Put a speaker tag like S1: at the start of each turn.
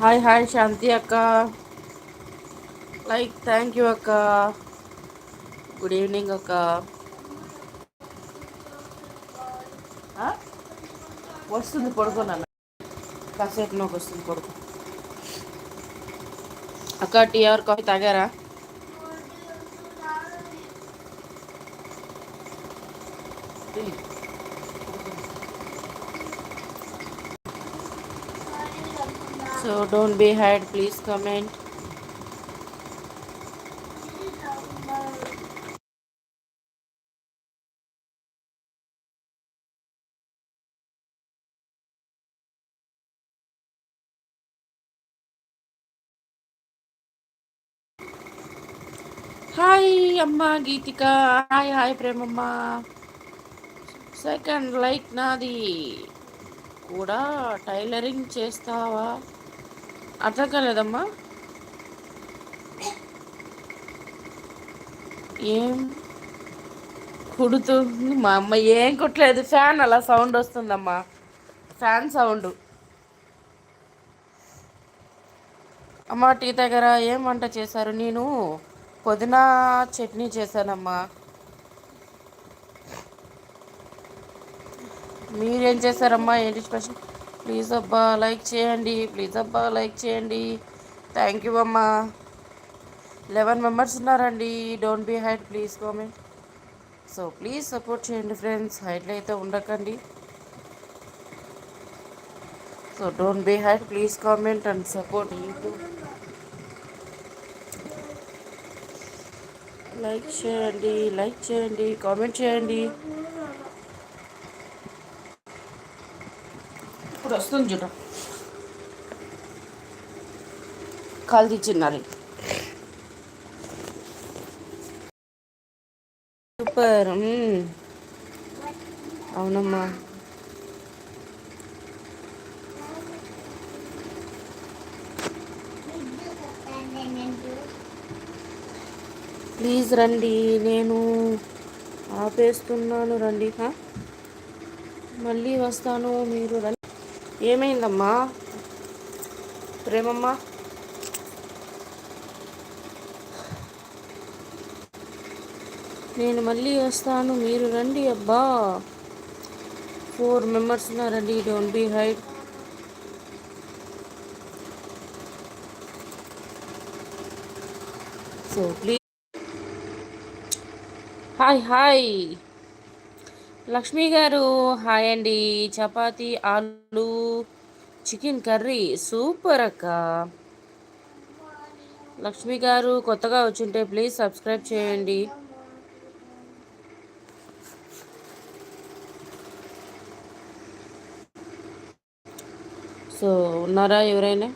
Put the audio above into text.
S1: Hi hi Shanti అక్క. Like thank you అక్క. Good evening అక్క. వస్తుంది పడుకున్నాను కాసేపు నాకు వస్తుంది పడుకో. అక్క టీ ఆర్ కాఫీ తాగారా? So don't be had please comment hi అమ్మ గీతిక hi hi Premamma second like నాది. కూడా టైలరింగ్ చేస్తావా? అర్థం కాలేదమ్మా. ఏం కుడుతుంది? మా అమ్మ ఏం కుట్టలేదు. ఫ్యాన్ అలా సౌండ్ వస్తుందమ్మా. Fan sound. అమ్మ టీ దగ్గర ఏం వంట చేశారు? నేను పుదీనా చట్నీ చేశానమ్మా. మీరేం చేశారమ్మా? ఏంటి స్పెషల్? ప్లీజ్ అబ్బా లైక్ చేయండి ప్లీజ్ అబ్బా లైక్ చేయండి. థ్యాంక్ యూ అమ్మా. లెవెన్ మెంబర్స్ ఉన్నారండి. Don't be hide please comment so please support చేయండి ఫ్రెండ్స్ హైట్లో అయితే ఉండకండి. So don't be hide please comment and support YouTube like చేయండి లైక్ చేయండి కామెంట్ చేయండి. ఇప్పుడు వస్తుంది చూడ. కాల్ తీర్చున్నారు సూపర్ అవునమ్మా. ప్లీజ్ రండి నేను ఆపేస్తున్నాను రండి మళ్ళీ వస్తాను మీరు రండి. ఏమైందమ్మా? ప్రేమమ్మా? నేను మళ్ళీ వస్తాను మీరు రండి అబ్బా. ఫోర్ మెంబర్స్ ఉన్నారండి don't be hide so please hi hi Lakshmi గారు హాయ్ అండి. చపాతి ఆలు చికెన్ కర్రీ సూపర్ అక్క. లక్ష్మి గారు కొత్తగా వచ్చింటే ప్లీజ్ సబ్స్క్రైబ్ చేయండి. సో ఉన్నారా ఎవరైనా?